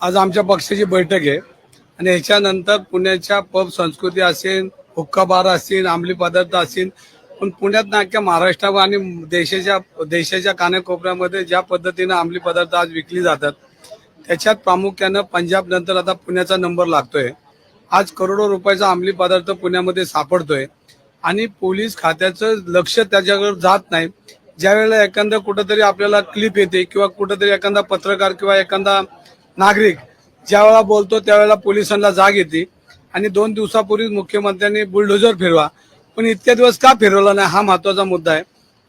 आज आमच्या पक्षाची बैठक आहे. आणि ह्याच्यानंतर पुण्याच्या पब संस्कृती असेल हुक्का बार असेल अंमली पदार्थ असेल पण पुण्यात ना अख्ख्या महाराष्ट्र आणि देशाच्या देशाच्या कानाकोपऱ्यामध्ये ज्या पद्धतीनं अंमली पदार्थ आज विकली जातात त्याच्यात प्रामुख्यानं पंजाब नंतर आता पुण्याचा नंबर लागतोय. आज करोडो रुपयाचा अंमली पदार्थ पुण्यामध्ये सापडतोय. आणि पोलीस खात्याचं लक्ष त्याच्याकडे जात नाही. ज्यावेळेला एखादा कुठंतरी आपल्याला क्लिप येते किंवा कुठंतरी एखादा पत्रकार किंवा एखादा नागरिक ज्यावेळेला बोलतो त्यावेळेला पोलिसांना जाग येते आणि दोन दिवसापूर्वी मुख्यमंत्र्यांनी बुलडोजर फिरवा. पण इतक्या दिवस का फिरवला नाही हा महत्त्वाचा मुद्दा आहे.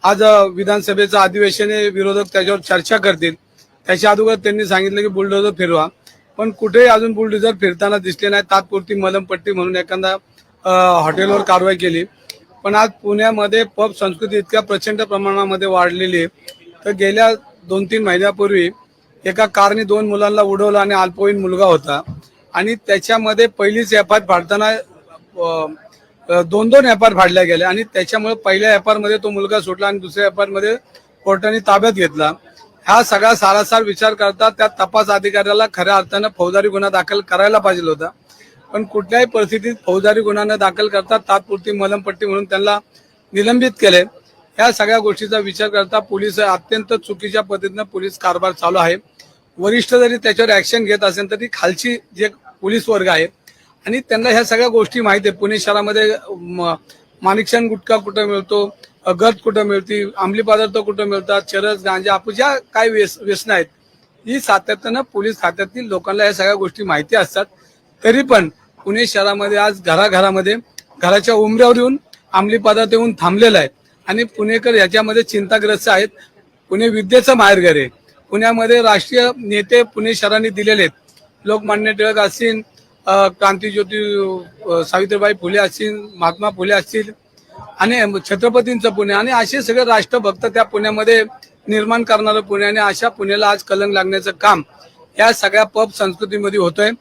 आज विधानसभेचं अधिवेशन विरोधक त्याच्यावर चर्चा करतील. त्याच्या अगोदर त्यांनी सांगितलं की बुलडोजर फिरवा. पण कुठेही अजून बुलडोजर फिरताना दिसले नाही तात्पुरती मलमपट्टी म्हणून एखादा हॉटेलवर कारवाई केली. पण आज पुण्यामध्ये पब संस्कृती इतक्या प्रचंड प्रमाणामध्ये वाढलेली आहे. तर गेल्या दोन तीन महिन्यापूर्वी एका कारने दोन मुलांना उडवलं आणि अल्पवयीन मुलगा होता. आणि त्याच्यामध्ये पहिलीच एफआर फाडताना दोन दोन एफआर फाडल्या गेल्या. आणि त्याच्यामुळे पहिल्या एफमध्ये तो मुलगा सुटला आणि दुसऱ्या एफमध्ये कोर्टाने ताब्यात घेतला. हा सगळा सारासार विचार करता त्या तपास अधिकाऱ्याला खऱ्या अर्थानं फौजदारी गुन्हा दाखल करायला पाहिजे होता. पण कुठल्याही परिस्थितीत फौजदारी गुन्हा दाखल करता तात्पुरती मलमपट्टी म्हणून त्यांना निलंबित केले. या सगळ्या गोष्टीचा विचार करता पोलीस अत्यंत चुकीच्या पद्धतीनं पोलीस कारभार चालू आहे. वरिष्ठ जरी त्याच्यावर ऍक्शन घेत असेल तरी खालची जे पोलीस वर्ग आहे आणि त्यांना ह्या सगळ्या गोष्टी माहिती आहे. पुणे शहरामध्ये म- माणिकशान गुटखा कुठं मिळतो गत कुठं मिळते अंमली पदार्थ कुठं मिळतात चरस गांजा आपण ज्या काय व्यस व्यसनं आहेत. ही सातत्यानं पोलीस खात्यातील लोकांना या सगळ्या गोष्टी माहिती असतात. तरी पण पुणे शहरामध्ये आज घराघरामध्ये घराच्या उमऱ्यावर येऊन अंमली पदार्थ येऊन थांबलेला आहे. आणि पुणेकर याच्यामध्ये चिंताग्रस्त आहेत. पुणे विद्येचं माहेरघर आहे पुण्यामध्ये राष्ट्रीय नेते पुणे शहराने दिलेले आहेत. लोकमान्य टिळक असतील क्रांतीज्योती सावित्रीबाई फुले असतील महात्मा फुले असतील आणि छत्रपतींचं पुणे. आणि असे सगळे राष्ट्रभक्त त्या पुण्यामध्ये निर्माण करणारं पुणे. आणि अशा पुण्याला आज कलंक लागण्याचं काम या सगळ्या पब संस्कृतीमध्ये होतंय.